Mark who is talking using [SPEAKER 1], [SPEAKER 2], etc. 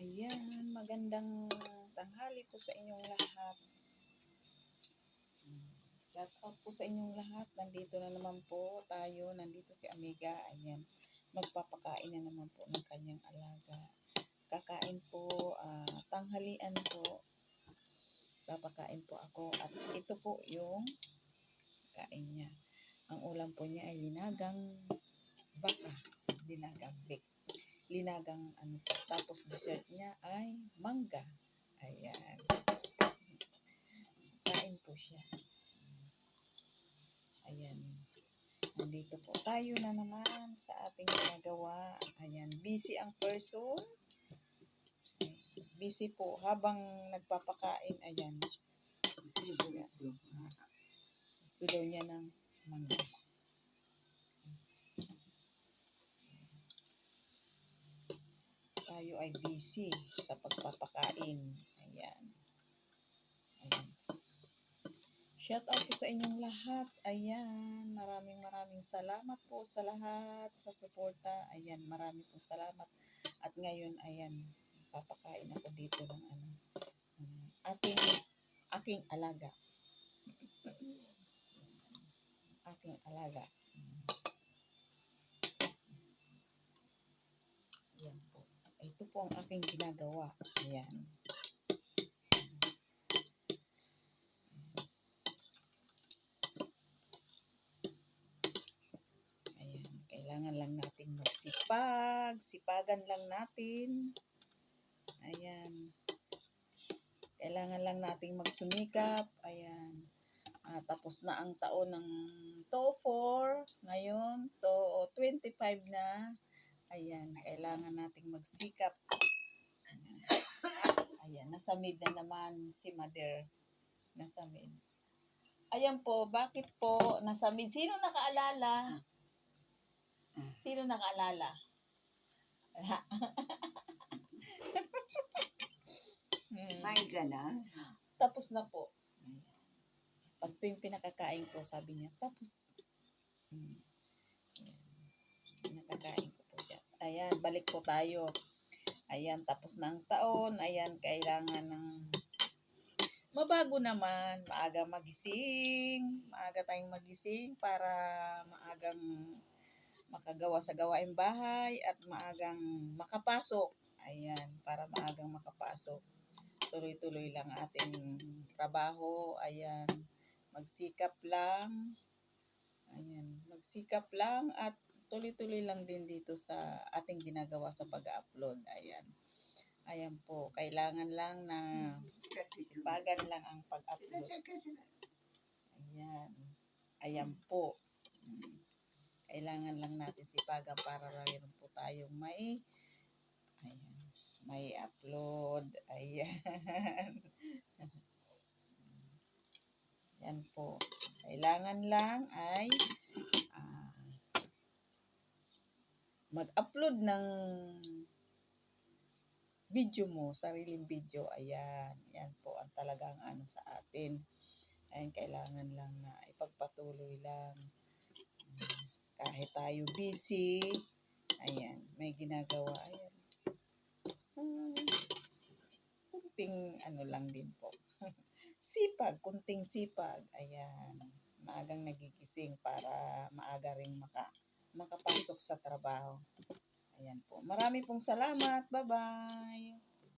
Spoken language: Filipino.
[SPEAKER 1] Ayan, magandang tanghali po sa inyong lahat. Shout out po sa inyong lahat. Nandito na naman po tayo. Nandito si Amiga. Ayan. Magpapakain na naman po ng kanyang alaga. Kakain po, ah, tanghalian po. Papakain po ako. At ito po yung kain niya. Ang ulam po niya ay linagang baka. Linagang bake. Linagang ano po. Tapos dessert niya ay mangga. Ayan. Kain po siya. Ayan. Nandito po tayo na naman sa ating ginagawa. Ayan. Busy ang person. Busy po habang nagpapakain. Ayan. Gusto daw niya ng mangga. Tayo ay busy sa pagpapakain. Ayan. Ayan. Shout out po sa inyong lahat. Ayan. Maraming maraming salamat po sa lahat sa suporta. Ayan. Maraming po salamat. At ngayon, ayan. Papakain ako dito ng ano. um, ating, aking alaga. aking alaga. Ayan po. Ito po ang aking ginagawa. Ayan. Ayan. Kailangan lang natin magsipag. Sipagan lang natin. Ayan. Kailangan lang nating magsumikap. Ayan. Ah, tapos na ang taon ng TO4. Ngayon, to 25 na. Ayan, kailangan nating magsikap. Nasa mid na naman si Mother. Nasa mid. Ayan po, bakit po nasa mid? Sino nakaalala? Sino nakaalala? Hmm.
[SPEAKER 2] May ka na?
[SPEAKER 1] Tapos na po. Pag ito yung pinakakain ko, sabi niya, tapos. Mm. Pinakakain ko po siya. Ayan, balik po tayo. Ayan, tapos na taon. Ayan, kailangan ng mabago naman. Maaga magising. Maaga tayong magising para maagang makagawa sa gawaing bahay at maagang makapasok. Ayan, para maagang makapasok tuloy-tuloy lang ating trabaho. Ayan, magsikap lang. Ayan, magsikap lang at tuloy-tuloy lang din dito sa ating ginagawa sa pag-upload. Ayan. Ayan po, kailangan lang na sipagan lang ang pag-upload. Ayan. Ayan po. Kailangan lang natin sipagan para mayroon po tayong may ayan, may upload. Ayan. Yan po. Kailangan lang ay ah, mag-upload ng video mo, sariling video. Ayan. Yan po ang talagang ano sa atin. Ayan, kailangan lang na ipagpatuloy lang. Kahit tayo busy, ayan, may ginagawa. Ayan. Kunting ano lang din po. sipag, kunting sipag. Ayan. Maagang nagigising para maaga ring maka, makapasok sa trabaho. Ayan po. Marami pong salamat. Bye-bye.